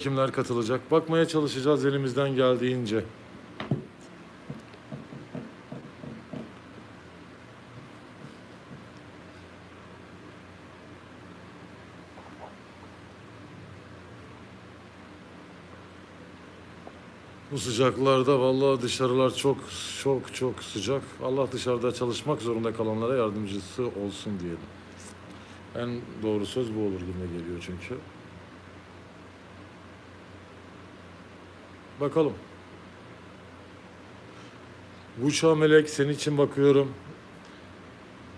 kimler katılacak? Bakmaya çalışacağız elimizden geldiğince. Bu sıcaklarda vallahi dışarılar çok çok çok sıcak. Allah dışarıda çalışmak zorunda kalanlara yardımcısı olsun diyelim. En doğru söz bu olur gibi geliyor çünkü. Bakalım. Buça Melek senin için bakıyorum.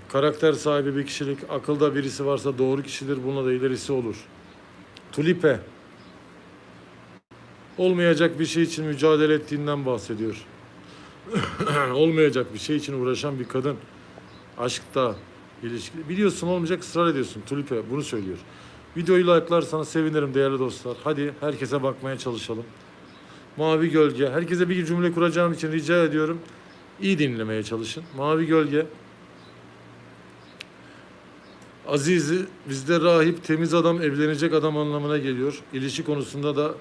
Karakter sahibi bir kişilik, akılda birisi varsa doğru kişidir. Bununla da ilerisi olur. Tulipe. Olmayacak bir şey için mücadele ettiğinden bahsediyor. Olmayacak bir şey için uğraşan bir kadın. Aşkta, ilişki. Biliyorsun olmayacak ısrar ediyorsun. Tulipe bunu söylüyor. Videoyu like'larsanız sevinirim değerli dostlar. Hadi herkese bakmaya çalışalım. Mavi gölge. Herkese bir cümle kuracağım için rica ediyorum. İyi dinlemeye çalışın. Mavi gölge. Aziz bizde rahip temiz adam evlenecek adam anlamına geliyor. İlişki konusunda da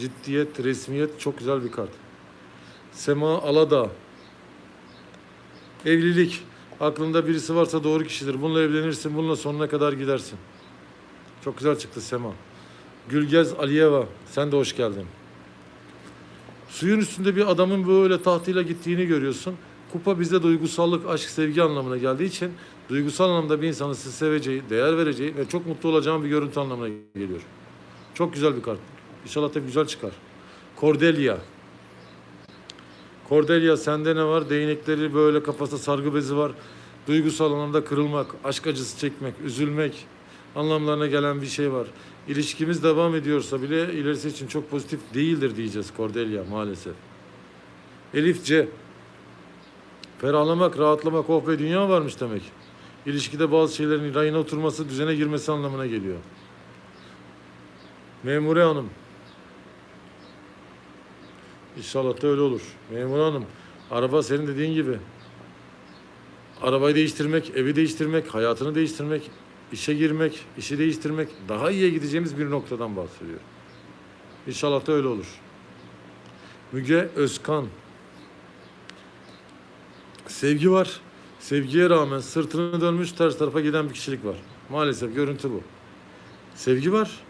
ciddiyet, resmiyet çok güzel bir kart. Sema Alada. Evlilik. Aklında birisi varsa doğru kişidir. Bununla evlenirsin, bununla sonuna kadar gidersin. Çok güzel çıktı Sema. Gülgez Aliyeva. Sen de hoş geldin. Suyun üstünde bir adamın böyle tahtıyla gittiğini görüyorsun. Kupa bize duygusallık, aşk, sevgi anlamına geldiği için duygusal anlamda bir insanın sizi seveceği, değer vereceği ve çok mutlu olacağın bir görüntü anlamına geliyor. Çok güzel bir kart. İnşallah da güzel çıkar. Cordelia. Cordelia sende ne var? Değnekleri böyle kafasında sargı bezi var. Duygusal anlamda kırılmak, aşk acısı çekmek, üzülmek anlamlarına gelen bir şey var. İlişkimiz devam ediyorsa bile ilerisi için çok pozitif değildir diyeceğiz Cordelia maalesef. Elif C. Ferahlamak, rahatlamak, oh be dünya varmış demek. İlişkide bazı şeylerin rayına oturması, düzene girmesi anlamına geliyor. Memure Hanım. İnşallah da öyle olur. Memur Hanım, araba senin dediğin gibi. Arabayı değiştirmek, evi değiştirmek, hayatını değiştirmek, işe girmek, işi değiştirmek, daha iyiye gideceğimiz bir noktadan bahsediyor. İnşallah da öyle olur. Müge Özkan. Sevgi var. Sevgiye rağmen sırtını dönmüş ters tarafa giden bir kişilik var. Maalesef görüntü bu. Sevgi var.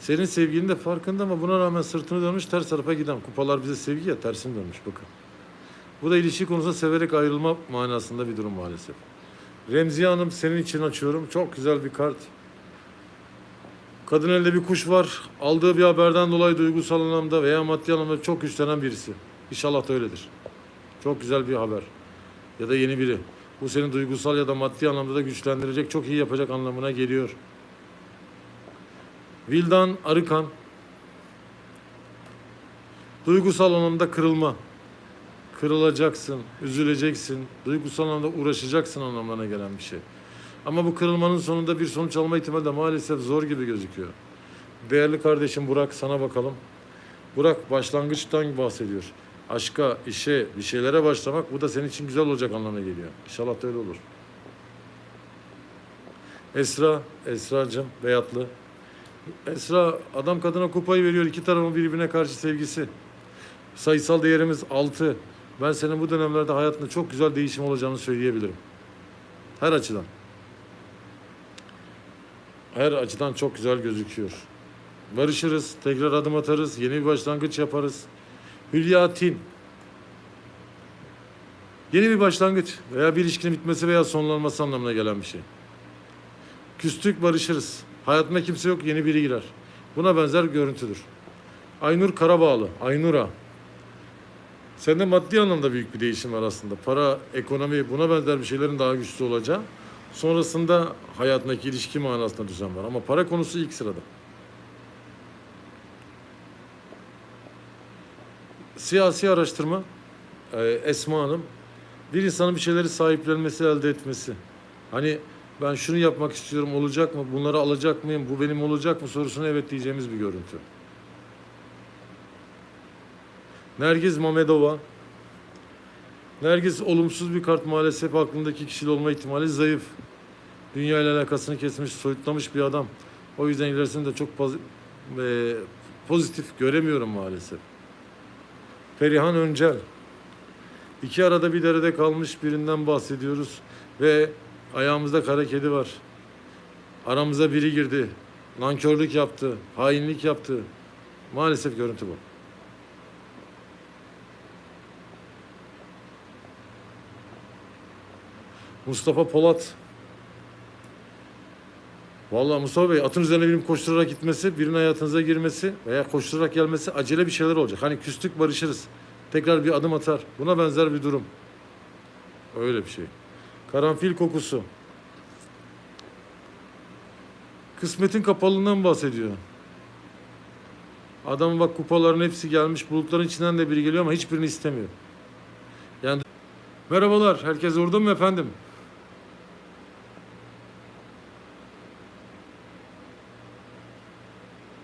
Senin sevginin de farkında ama buna rağmen sırtını dönmüş ters tarafa giden. Kupalar bize sevgi ya tersini dönmüş bakın. Bu da ilişki konusunda severek ayrılma manasında bir durum maalesef. Remziye Hanım senin için açıyorum. Çok güzel bir kart. Kadın elde bir kuş var. Aldığı bir haberden dolayı duygusal anlamda veya maddi anlamda çok güçlenen birisi. İnşallah da öyledir. Çok güzel bir haber. Ya da yeni biri. Bu seni duygusal ya da maddi anlamda da güçlendirecek, çok iyi yapacak anlamına geliyor. Vildan Arıkan. Duygusal anlamda kırılma. Kırılacaksın, üzüleceksin, duygusal anlamda uğraşacaksın anlamlarına gelen bir şey. Ama bu kırılmanın sonunda bir sonuç alma ihtimali de maalesef zor gibi gözüküyor. Değerli kardeşim Burak sana bakalım. Burak başlangıçtan bahsediyor. Aşka, işe, bir şeylere başlamak bu da senin için güzel olacak anlamına geliyor. İnşallah da öyle olur. Esra, Esra'cığım Beyatlı. Esra adam kadına kupayı veriyor. iki tarafın birbirine karşı sevgisi. Sayısal değerimiz 6. Ben senin bu dönemlerde hayatında çok güzel değişim olacağını söyleyebilirim. Her açıdan. Her açıdan çok güzel gözüküyor. Barışırız, tekrar adım atarız, yeni bir başlangıç yaparız. Hülya Tin. Yeni bir başlangıç veya bir ilişkinin bitmesi veya sonlanması anlamına gelen bir şey. Küstük barışırız. Hayatında kimse yok yeni biri girer. Buna benzer görüntüdür. Aynur Karabağlı. Aynur'a. Sende maddi anlamda büyük bir değişim var aslında. Para, ekonomi buna benzer bir şeylerin daha güçlü olacağı. Sonrasında hayatındaki ilişki manasında düzen var. Ama para konusu ilk sırada. Siyasi araştırma. Ee, Esma Hanım. Bir insanın bir şeyleri sahiplenmesi, elde etmesi. Hani ben şunu yapmak istiyorum olacak mı? Bunları alacak mıyım? Bu benim olacak mı? Sorusuna evet diyeceğimiz bir görüntü. Nergiz Mamedova. Nergiz olumsuz bir kart maalesef aklındaki kişili olma ihtimali zayıf. Dünya ile alakasını kesmiş, soyutlamış bir adam. O yüzden ilerisinde çok fazla, e, pozitif göremiyorum maalesef. Perihan Öncel. İki arada bir derede kalmış birinden bahsediyoruz ve ayağımızda kara kedi var. Aramıza biri girdi. Nankörlük yaptı, hainlik yaptı. Maalesef görüntü bu. Mustafa Polat. Vallahi Mustafa Bey atın üzerine birinin koşturarak gitmesi, birinin hayatınıza girmesi veya koşturarak gelmesi acele bir şeyler olacak. Hani küstük barışırız. Tekrar bir adım atar. Buna benzer bir durum. Öyle bir şey. Karanfil kokusu. Kısmetin kapalılığından bahsediyor. Adam bak kupaların hepsi gelmiş. Bulutların içinden de biri geliyor ama hiçbirini istemiyor. Yani Merhabalar. Herkes orada mı efendim?